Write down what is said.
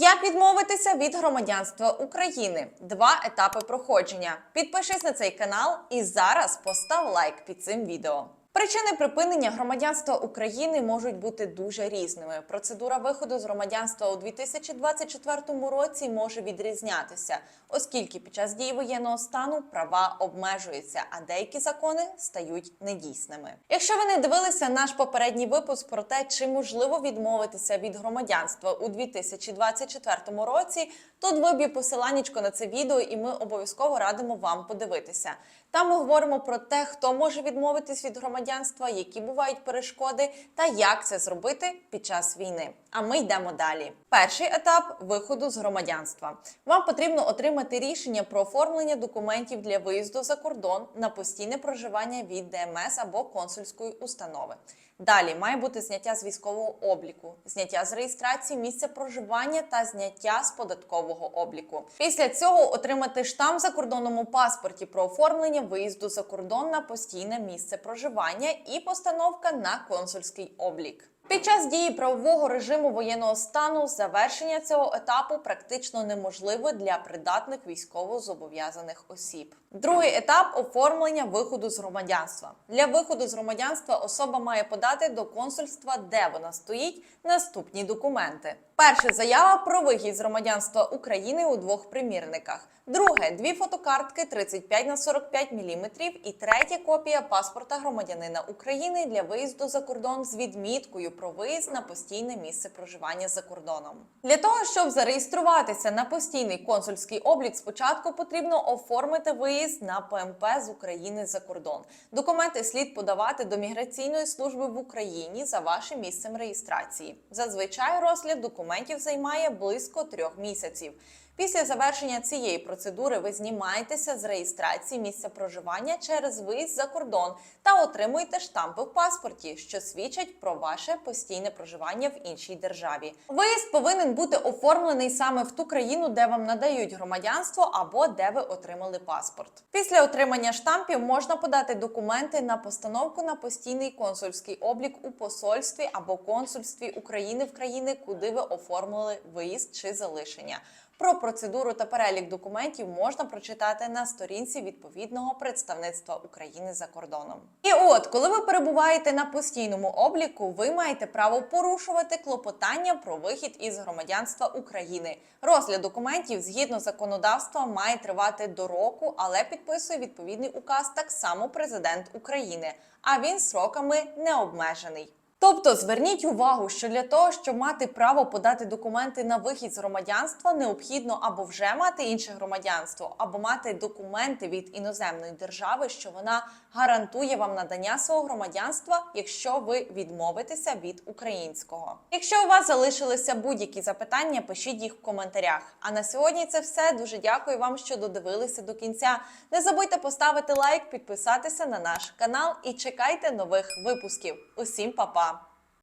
Як відмовитися від громадянства України? Два етапи проходження. Підпишись на цей канал і зараз постав лайк під цим відео. Причини припинення громадянства України можуть бути дуже різними. Процедура виходу з громадянства у 2024 році може відрізнятися, оскільки під час дії воєнного стану права обмежуються, а деякі закони стають недійсними. Якщо ви не дивилися наш попередній випуск про те, чи можливо відмовитися від громадянства у 2024 році, тут виб'ю посиланнячко на це відео, і ми обов'язково радимо вам подивитися. Там ми говоримо про те, хто може відмовитись від громадянства, які бувають перешкоди, та як це зробити під час війни. А ми йдемо далі. Перший етап виходу з громадянства. Вам потрібно отримати рішення про оформлення документів для виїзду за кордон на постійне проживання від ДМС або консульської установи. Далі має бути зняття з військового обліку, зняття з реєстрації місця проживання та зняття з податкового обліку. Після цього отримати штамп в закордонному паспорті про оформлення виїзду за кордон на постійне місце проживання і постановка на консульський облік. Під час дії правового режиму воєнного стану завершення цього етапу практично неможливе для придатних військово зобов'язаних осіб. Другий етап оформлення виходу з громадянства. Для виходу з громадянства особа має подати до консульства, де вона стоїть, наступні документи. Перше заява про вихід з громадянства України у двох примірниках. Друге дві фотокартки 35 на 45 мм. І третя копія паспорта громадянина України для виїзду за кордон з відміткою про виїзд на постійне місце проживання за кордоном. Для того щоб зареєструватися на постійний консульський облік, спочатку потрібно оформити виїзд на ПМП з України за кордон. Документи слід подавати до міграційної служби в Україні за вашим місцем реєстрації. Зазвичай розгляд документів займає близько трьох місяців. Після завершення цієї процедури ви знімаєтеся з реєстрації місця проживання через виїзд за кордон та отримуєте штампи в паспорті, що свідчать про ваше постійне проживання в іншій державі. Виїзд повинен бути оформлений саме в ту країну, де вам надають громадянство або де ви отримали паспорт. Після отримання штампів можна подати документи на постановку на постійний консульський облік у посольстві або консульстві України в країни, куди ви оформили виїзд чи залишення. Про процедуру та перелік документів можна прочитати на сторінці відповідного представництва України за кордоном. І от, коли ви перебуваєте на постійному обліку, ви маєте право порушувати клопотання про вихід із громадянства України. Розгляд документів згідно законодавства має тривати до року, але підписує відповідний указ так само президент України. А він сроками не обмежений. Тобто зверніть увагу, що для того, щоб мати право подати документи на вихід з громадянства, необхідно або вже мати інше громадянство, або мати документи від іноземної держави, що вона гарантує вам надання свого громадянства, якщо ви відмовитеся від українського. Якщо у вас залишилися будь-які запитання, пишіть їх в коментарях. А на сьогодні це все. Дуже дякую вам, що додивилися до кінця. Не забудьте поставити лайк, підписатися на наш канал і чекайте нових випусків. Усім па-па!